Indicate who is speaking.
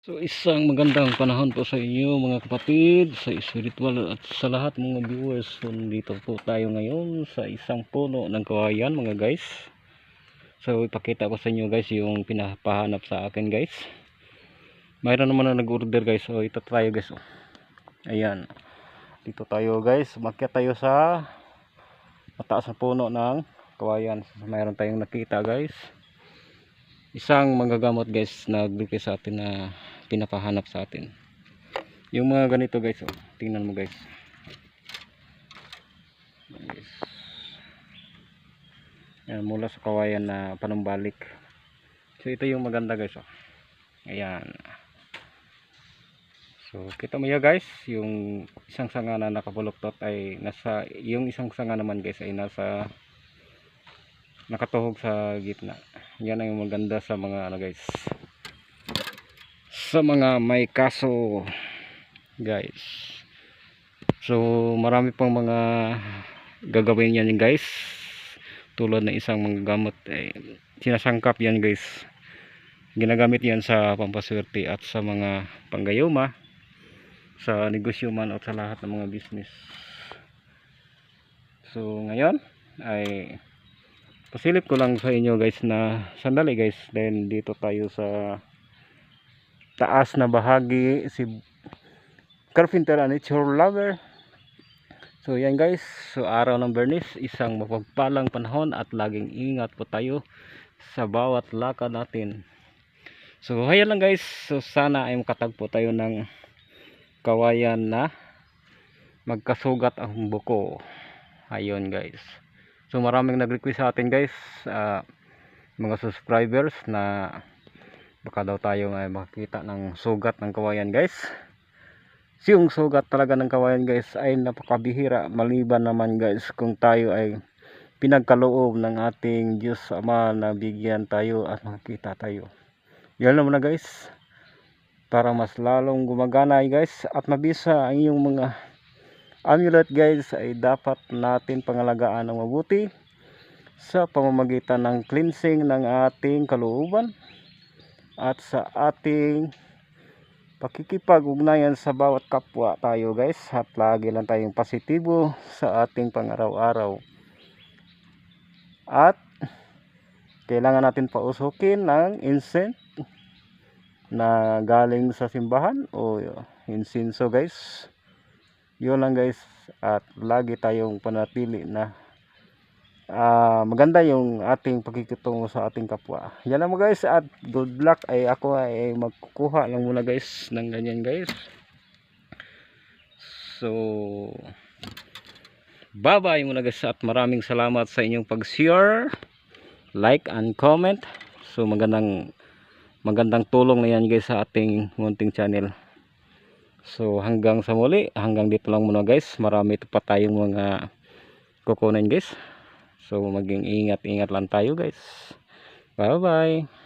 Speaker 1: So isang magandang panahon po sa inyo mga kapatid, sa spiritual at sa lahat mga viewers. So dito po tayo ngayon sa isang puno ng kawayan mga guys. So ipakita ko sa inyo guys yung pinapahanap sa akin guys. Mayroon naman na nag-order guys. So ito tayo guys. Oh. Ayan. Dito tayo guys. Makyat tayo sa mataas na puno ng kawayan. Mayroon tayong nakita guys isang manggagamot guys na nagbigay sa atin na pinapahanap sa atin. Yung mga ganito guys oh, tingnan mo guys. Guys. Ayan, mula sa kawayan na panumbalik. So ito yung maganda guys oh. ayan. So kita mo ya guys yung isang sanga na nakapuluktot ay nasa yung isang sanga naman guys ay nasa nakatuhog sa gitna. Yan ang maganda sa mga ano guys. Sa mga may kaso guys. So marami pang mga gagawin yan guys. Tulad ng isang mga gamot eh, sinasangkap yan guys. Ginagamit yan sa pampaswerte at sa mga panggayuma sa negosyo man at sa lahat ng mga business. So ngayon ay pasilip ko lang sa inyo guys na sandali guys then dito tayo sa taas na bahagi si carpenter and nature lover. So yan guys. So araw ng bernis isang mapagpalang panahon at laging ingat po tayo sa bawat lakad natin. So hayan lang guys. So sana ay makatagpo tayo ng kawayan na magkasugat ang buko. Ayun guys So maraming nag-request sa atin guys, uh, mga subscribers na baka daw tayo ay makakita ng sugat ng kawayan guys. So, yung sugat talaga ng kawayan guys ay napakabihira maliban naman guys kung tayo ay pinagkaloob ng ating Diyos Ama na bigyan tayo at makikita tayo. Yan naman na guys. Para mas lalong gumagana guys at mabisa ang iyong mga amulet guys ay dapat natin pangalagaan ng mabuti sa pamamagitan ng cleansing ng ating kalooban at sa ating pakikipag-ugnayan sa bawat kapwa tayo guys. At lagi lang tayong positibo sa ating pangaraw-araw. At kailangan natin pausukin ng incense na galing sa simbahan o insinso guys yun lang guys. At lagi tayong panatili na uh, maganda yung ating pagkikitungo sa ating kapwa. Yan lang mo guys. At good luck. Ay ako ay magkukuha lang muna guys ng ganyan guys. So bye bye muna guys. At maraming salamat sa inyong pag share like and comment. So magandang magandang tulong na yan guys sa ating munting channel So hanggang sa muli, hanggang dito lang muna guys. Marami pa tayong mga kukunin guys. So maging ingat-ingat lang tayo guys. Bye bye.